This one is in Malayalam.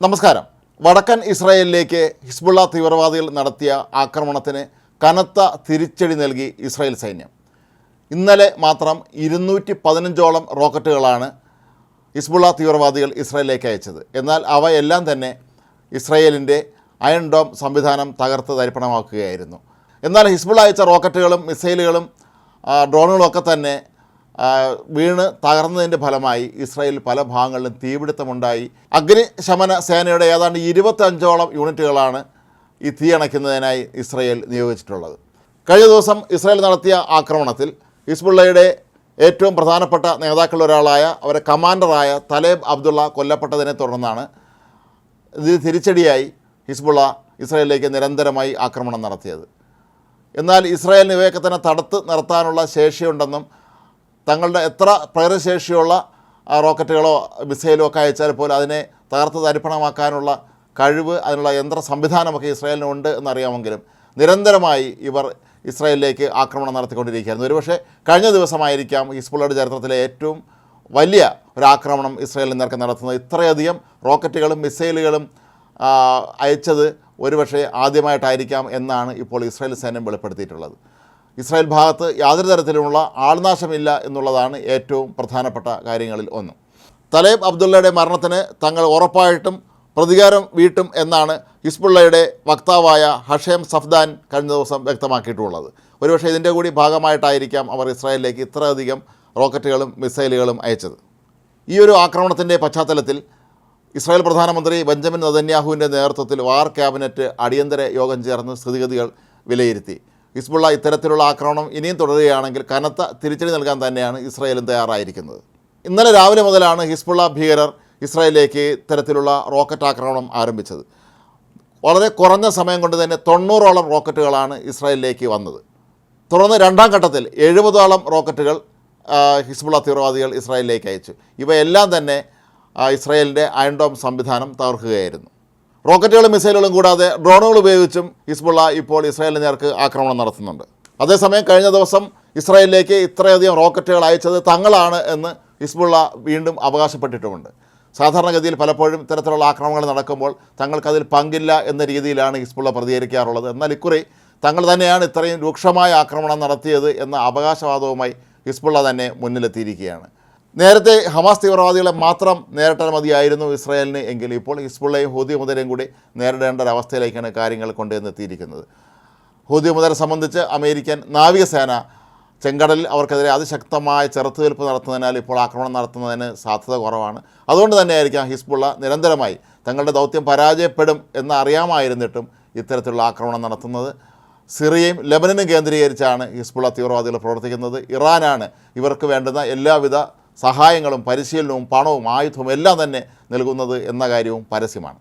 നമസ്കാരം. വടക്കൻ ഇസ്രായേലിലേക്ക് ഹിസ്ബുള്ള തീവ്രവാദികൾ നടത്തിയ ആക്രമണത്തിന് കനത്ത തിരിച്ചടി നൽകി ഇസ്രായേൽ സൈന്യം. ഇന്നലെ മാത്രം ഇരുന്നൂറ്റി പതിനഞ്ചോളം റോക്കറ്റുകളാണ് ഹിസ്ബുള്ള തീവ്രവാദികൾ ഇസ്രായേലിലേക്ക് അയച്ചത്. എന്നാൽ അവയെല്ലാം തന്നെ ഇസ്രായേലിന്റെ അയൺ ഡോം സംവിധാനം തകർത്ത് തരിപ്പണമാക്കുകയായിരുന്നു. എന്നാൽ ഹിസ്ബുള്ള അയച്ച റോക്കറ്റുകളും മിസൈലുകളും ഡ്രോണുകളൊക്കെ തന്നെ വീണ് തകർന്നതിന്റെ ഫലമായി ഇസ്രായേൽ പല ഭാഗങ്ങളിലും തീപിടുത്തമുണ്ടായി. അഗ്നിശമന സേനയുടെ ഏതാണ്ട് ഇരുപത്തഞ്ചോളം യൂണിറ്റുകളാണ് ഈ തീ അണയ്ക്കുന്നതിനായി ഇസ്രായേൽ നിയോഗിച്ചിട്ടുള്ളത്. കഴിഞ്ഞ ദിവസം ഇസ്രായേൽ നടത്തിയ ആക്രമണത്തിൽ ഹിസ്ബുള്ളയുടെ ഏറ്റവും പ്രധാനപ്പെട്ട നേതാക്കളിൽ ഒരാളായ അവരെ കമാൻഡറായ തലേബ് അബ്ദുള്ള കൊല്ലപ്പെട്ടതിനെ തുടർന്നാണ് ഇതിന് തിരിച്ചടിയായി ഹിസ്ബുള്ള ഇസ്രായേലിലേക്ക് നിരന്തരമായി ആക്രമണം നടത്തിയത്. എന്നാൽ ഇസ്രായേലിന് ഇവയൊക്കെ തന്നെ തടുത്ത് നിർത്താനുള്ള ശേഷിയുണ്ടെന്നും തങ്ങളുടെ എത്ര പ്രകൃതിശേഷിയുള്ള ആ, റോക്കറ്റുകളോ മിസൈലോ ഒക്കെ അയച്ചാൽ പോലും അതിനെ തകർത്ത് തരിപ്പണമാക്കാനുള്ള കഴിവ് അതിനുള്ള യന്ത്ര സംവിധാനമൊക്കെ ഇസ്രായേലിനുണ്ട് എന്നറിയാമെങ്കിലും നിരന്തരമായി ഇവർ ഇസ്രായേലിലേക്ക് ആക്രമണം നടത്തിക്കൊണ്ടിരിക്കുകയായിരുന്നു. ഒരുപക്ഷെ കഴിഞ്ഞ ദിവസമായിരിക്കാം ഹിസ്ബുള്ളയുടെ ചരിത്രത്തിലെ ഏറ്റവും വലിയ ഒരു ആക്രമണം ഇസ്രായേലിൽ നേർക്ക് നടത്തുന്നത്. ഇത്രയധികം റോക്കറ്റുകളും മിസൈലുകളും അയച്ചത് ഒരുപക്ഷെ ആദ്യമായിട്ടായിരിക്കാം എന്നാണ് ഇപ്പോൾ ഇസ്രായേൽ സൈന്യം വെളിപ്പെടുത്തിയിട്ടുള്ളത്. ഇസ്രായേൽ ഭാഗത്ത് യാതൊരു തരത്തിലുമുള്ള ആൾനാശമില്ല എന്നുള്ളതാണ് ഏറ്റവും പ്രധാനപ്പെട്ട കാര്യങ്ങളിൽ ഒന്ന്. തലേബ് അബ്ദുള്ളയുടെ മരണത്തിന് തങ്ങൾ ഉറപ്പായിട്ടും പ്രതികാരം വീട്ടും എന്നാണ് ഹിസ്ബുള്ളയുടെ വക്താവായ ഹഷേം സഫ്ദാൻ കഴിഞ്ഞ ദിവസം വ്യക്തമാക്കിയിട്ടുള്ളത്. ഒരുപക്ഷെ ഇതിന്റെ കൂടി ഭാഗമായിട്ടായിരിക്കാം അവർ ഇസ്രായേലിലേക്ക് ഇത്രയധികം റോക്കറ്റുകളും മിസൈലുകളും അയച്ചത്. ഈ ഒരു ആക്രമണത്തിന്റെ പശ്ചാത്തലത്തിൽ ഇസ്രായേൽ പ്രധാനമന്ത്രി ബെഞ്ചമിൻ നദന്യാഹുവിന്റെ നേതൃത്വത്തിൽ വാർ ക്യാബിനറ്റ് അടിയന്തര യോഗം ചേർന്ന് സ്ഥിതിഗതികൾ വിലയിരുത്തി. ഹിസ്ബുള്ള ഇത്തരത്തിലുള്ള ആക്രമണം ഇനിയും തുടരുകയാണെങ്കിൽ കനത്ത തിരിച്ചടി നൽകാൻ തന്നെയാണ് ഇസ്രായേലും തയ്യാറായിരിക്കുന്നത്. ഇന്നലെ രാവിലെ മുതലാണ് ഹിസ്ബുള്ള ഭീകരർ ഇസ്രായേലിലേക്ക് ഇത്തരത്തിലുള്ള റോക്കറ്റ് ആക്രമണം ആരംഭിച്ചത്. വളരെ കുറഞ്ഞ സമയം കൊണ്ട് തന്നെ തൊണ്ണൂറോളം റോക്കറ്റുകളാണ് ഇസ്രായേലിലേക്ക് വന്നത്. തുടർന്ന് രണ്ടാം ഘട്ടത്തിൽ എഴുപതോളം റോക്കറ്റുകൾ ഹിസ്ബുള്ള തീവ്രവാദികൾ ഇസ്രായേലിലേക്ക് അയച്ചു. ഇവയെല്ലാം തന്നെ ഇസ്രായേലിന്റെ അയൺഡോം സംവിധാനം തകർക്കുകയായിരുന്നു. റോക്കറ്റുകളും മിസൈലുകളും കൂടാതെ ഡ്രോണുകൾ ഉപയോഗിച്ചും ഹിസ്ബുള്ള ഇപ്പോൾ ഇസ്രായേലിന് നേർക്ക് ആക്രമണം നടത്തുന്നുണ്ട്. അതേസമയം കഴിഞ്ഞ ദിവസം ഇസ്രായേലിലേക്ക് ഇത്രയധികം റോക്കറ്റുകൾ അയച്ചത് തങ്ങളാണ് എന്ന് ഹിസ്ബുള്ള വീണ്ടും അവകാശപ്പെട്ടിട്ടുമുണ്ട്. സാധാരണഗതിയിൽ പലപ്പോഴും ഇത്തരത്തിലുള്ള ആക്രമണങ്ങൾ നടക്കുമ്പോൾ തങ്ങൾക്കതിൽ പങ്കില്ല എന്ന രീതിയിലാണ് ഹിസ്ബുള്ള പ്രതികരിക്കാറുള്ളത്. എന്നാൽ ഇക്കുറി തങ്ങൾ തന്നെയാണ് ഇത്രയും രൂക്ഷമായ ആക്രമണം നടത്തിയത് എന്ന അവകാശവാദവുമായി ഹിസ്ബുള്ള തന്നെ മുന്നിലെത്തിയിരിക്കുകയാണ്. നേരത്തെ ഹമാസ് തീവ്രവാദികളെ മാത്രം നേരിട്ടാൽ മതിയായിരുന്നു ഇസ്രായേലിന് എങ്കിൽ ഇപ്പോൾ ഹിസ്ബുള്ളയും ഹൂതി മുതലയും കൂടി നേരിടേണ്ട ഒരവസ്ഥയിലേക്കാണ് കാര്യങ്ങൾ കൊണ്ടുവന്നെത്തിയിരിക്കുന്നത്. ഹൂതി മുതലെ സംബന്ധിച്ച് അമേരിക്കൻ നാവികസേന ചെങ്കടലിൽ അവർക്കെതിരെ അതിശക്തമായ ചെറുത്തുനിൽപ്പ് നടത്തുന്നതിനാൽ ഇപ്പോൾ ആക്രമണം നടത്തുന്നതിന് സാധ്യത കുറവാണ്. അതുകൊണ്ട് തന്നെയായിരിക്കാം ഹിസ്ബുള്ള നിരന്തരമായി തങ്ങളുടെ ദൗത്യം പരാജയപ്പെടും എന്ന് അറിയാമായിരുന്നിട്ടും ഇത്തരത്തിലുള്ള ആക്രമണം നടത്തുന്നത്. സിറിയയും ലെബനനും കേന്ദ്രീകരിച്ചാണ് ഹിസ്ബുള്ള തീവ്രവാദികൾ പ്രവർത്തിക്കുന്നത്. ഇറാനാണ് ഇവർക്ക് വേണ്ടുന്ന എല്ലാവിധ സഹായങ്ങളും പരിശീലനവും പണവും ആയുധവും എല്ലാം തന്നെ നൽകുന്നത് എന്ന കാര്യവും പരസ്യമാണ്